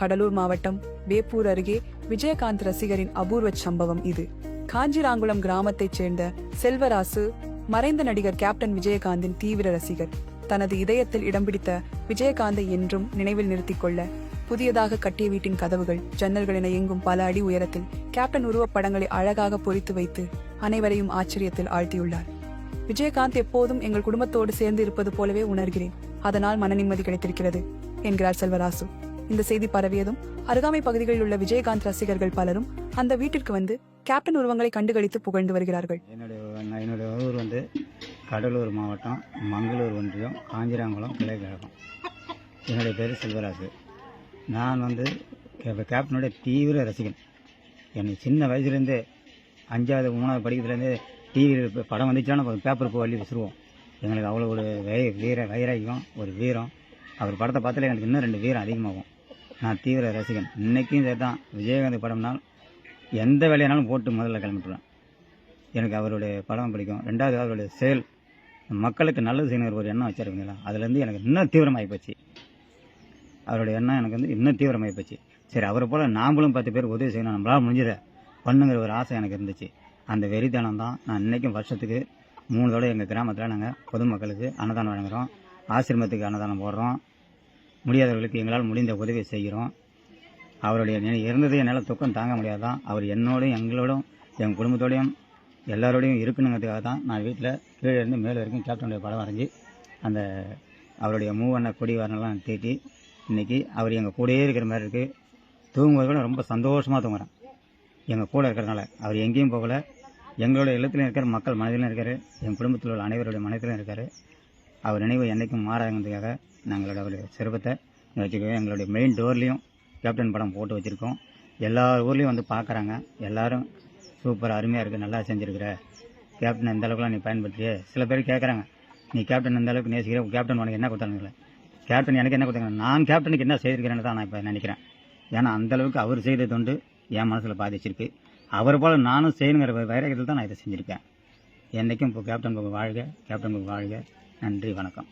கடலூர் மாவட்டம் வேப்பூர் அருகே விஜயகாந்த் ரசிகரின் அபூர்வ சம்பவம் இது. காஞ்சிராங்குளம் கிராமத்தைச் சேர்ந்த செல்வராசு மறைந்த நடிகர் கேப்டன் விஜயகாந்தின் தீவிர ரசிகர். தனது இதயத்தில் இடம் பிடித்த விஜயகாந்தை என்றும் நினைவில் நிறுத்திக் கொள்ள புதியதாக கட்டிய வீட்டின் கதவுகள் ஜன்னல்கள் என எங்கும் பல அடி உயரத்தில் கேப்டன் உருவப்படங்களை அழகாக பொறித்து வைத்து அனைவரையும் ஆச்சரியத்தில் ஆழ்த்தியுள்ளார். விஜயகாந்த் எப்போதும் எங்கள் குடும்பத்தோடு சேர்ந்து இருப்பது போலவே உணர்கிறேன். அதனால் மன நிம்மதி கிடைத்திருக்கிறது என்கிறார் செல்வராசு. இந்த செய்தி பரவியதும் அருகாமை பகுதிகளில் உள்ள விஜயகாந்த் ரசிகர்கள் பலரும் அந்த வீட்டிற்கு வந்து கேப்டன் உருவங்களை கண்டுகளித்து புகழ்ந்து வருகிறார்கள். என்னுடைய என்னுடைய ஊர் வந்து கடலூர் மாவட்டம் மங்களூர் ஒன்றியம் காஞ்சிராங்குளம் கிளை கழகம் என்னுடைய பேர் செல்வராஜு நான் வந்து கேப்டனுடைய தீவிர ரசிகன். என்னை சின்ன வயசுலேருந்தே அஞ்சாவது மூணாவது படிக்கிறதுலேருந்தே டிவியில் படம் வந்துச்சுன்னா நம்ம பேப்பர் போய் வள்ளி விசிறுவோம் எங்களுக்கு அவ்வளோ ஒரு வை வீர வைராக்கியம் ஒரு வீரம். அவர் படத்தை பார்த்தாலே எனக்கு இன்னும் ரெண்டு வீரம் அதிகமாகும். நான் தீவிர ரசிகன். இன்றைக்கும் சரி தான் விஜயகாந்த் படம்னால் எந்த வேலையானாலும் போட்டு முதல்ல கிளம்பிட்டுருவேன். எனக்கு அவருடைய படம் பிடிக்கும். ரெண்டாவது அவருடைய செயல் மக்களுக்கு நல்லது செய்யணுங்கிற ஒரு எண்ணம் வச்சிருக்கீங்களா அதுலேருந்து எனக்கு இன்னும் தீவிரமாகி போச்சு அவருடைய எண்ணம் எனக்கு வந்து இன்னும் தீவிரமாகி போச்சு சரி அவரை போல் நாமளும் பத்து பேர் உதவி செய்யணும். நம்மளால் முடிஞ்சதை பண்ணுங்கிற ஒரு ஆசை எனக்கு இருந்துச்சு. அந்த வெறித்தனம் தான் நான் இன்றைக்கும் வருஷத்துக்கு மூணு தடவை எங்கள் கிராமத்தில் நாங்கள் பொதுமக்களுக்கு அன்னதானம் வழங்குகிறோம் ஆசிரமத்துக்கு அன்னதானம் போடுறோம். முடியாதவர்களுக்கு எங்களால் முடிந்த உதவி செய்கிறோம். அவருடைய நினை- இருந்தது என்னால் துக்கம் தாங்க முடியாதான். அவர் என்னோடையும் எங்களோடும் என் குடும்பத்தோடையும் எல்லாரோடையும் இருக்கணுங்கிறதுக்காக தான் நான் வீட்டில் கீழே இருந்து மேலே வரைக்கும் கேப்டனுடைய படம் வரைஞ்சி அந்த அவருடைய மூவண்ண கொடி வரணெல்லாம் தீட்டி இன்றைக்கி அவர் எங்கள் கூடயே இருக்கிற மாதிரி இருக்குது தூங்குவது கூட ரொம்ப சந்தோஷமாக தூங்குறேன். எங்கள் கூட இருக்கிறனால அவர் எங்கேயும் போகல. எங்களோட இல்லத்திலும் இருக்கிற மக்கள் மனதிலும் இருக்கார் என் குடும்பத்தில் உள்ள அனைவருடைய மனதிலும் இருக்கார். அவர் நினைவு என்றைக்கும் மாறாங்கிறதுக்காக நாங்களோட அவருடைய சிறப்பத்தை வச்சுக்கோங்க எங்களுடைய மெயின் டோர்லேயும் கேப்டன் படம் போட்டு வச்சுருக்கோம். எல்லா ஊர்லேயும் வந்து பார்க்குறாங்க. எல்லோரும் சூப்பர் அருமையாக இருக்குது நல்லா செஞ்சுருக்குற. கேப்டன் எந்த அளவுக்குலாம் நீ பயன்படுத்தியே? சில பேர் கேட்குறாங்க நீ கேப்டன் எந்த அளவுக்கு நேசிக்கிற? கேப்டன் உனக்கு என்ன கொடுத்தாங்கல்ல கேப்டன் எனக்கு என்ன கொடுத்தாங்க நான் கேப்டனுக்கு என்ன செய்திருக்கிறேன்னு தான் நான் இப்போ நினைக்கிறேன். ஏன்னா அந்த அளவுக்கு அவர் செய்த தொண்டு என் மனசில் பாதிச்சிருக்கு. அவர் போல் நானும் செய்யணுங்கிற வைரகத்தில் தான் நான் இதை செஞ்சுருக்கேன். என்றைக்கும் இப்போ கேப்டன் பக்கம் வாழ்க கேப்டன் பக்கம் வாழ்க. நன்றி வணக்கம்.